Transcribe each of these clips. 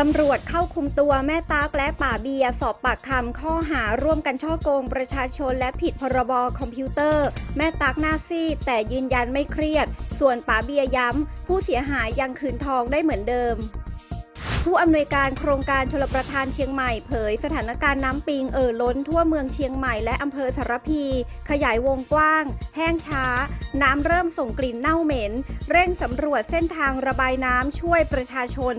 ตำรวจเข้าคุมตัวแม่ตากและป่าเบียสอบปากคำข้อหาร่วมกันช่อโกงประชาชนและผิดพรบคอมพิวเตอร์ แม่ตากหน้าซีดแต่ยืนยันไม่เครียด ส่วนป่าเบียย้ำ ผู้เสียหายยังคืนทองได้เหมือนเดิม ผู้อำนวยการโครงการชลประทานเชียงใหม่เผยสถานการณ์น้ำปิงเอ่อล้นทั่วเมืองเชียงใหม่และอำเภอสารพี ขยายวงกว้าง แห้งช้า น้ำเริ่มส่งกลิ่นเน่าเหม็น เร่งสำรวจเส้นทางระบายน้ำช่วยประชาชน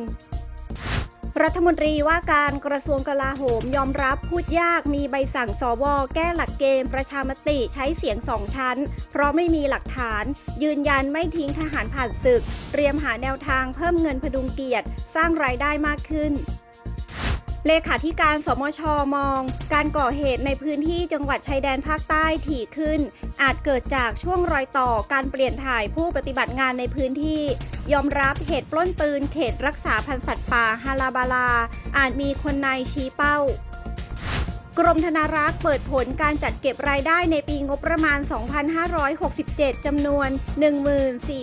รัฐมนตรีว่าการกระทรวงกลาโหมยอมรับพูดยากมีใบสั่งสวแก้หลักเกณฑ์ประชามติใช้เสียงสองชั้น เพราะไม่มีหลักฐาน ยืนยันไม่ทิ้งทหารผ่านศึก เตรียมหาแนวทางเพิ่มเงินพดุงเกียรติ สร้างรายได้มากขึ้น เลขาธิการสมชมอง การก่อเหตุในพื้นที่จังหวัดชายแดนภาคใต้ถี่ขึ้น อาจเกิดจากช่วงรอยต่อการเปลี่ยนถ่ายผู้ปฏิบัติงานในพื้นที่ ยอมรับเหตุปล้นปืนเขตรักษาพันธุ์สัตว์ป่าฮาลาบาลา อาจมีคนในชี้เป้า กรมธนารักษ์เปิดผลการจัดเก็บรายได้ในปีงบประมาณ 2567 จำนวน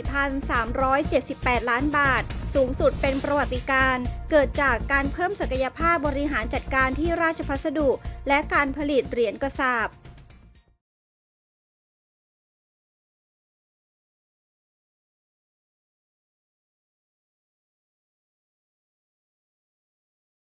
14,378 ล้านบาท สูงสุดเป็นประวัติการ เกิดจากการเพิ่มศักยภาพบริหารจัดการที่ราชพัสดุ และการผลิตเหรียญกระสาบ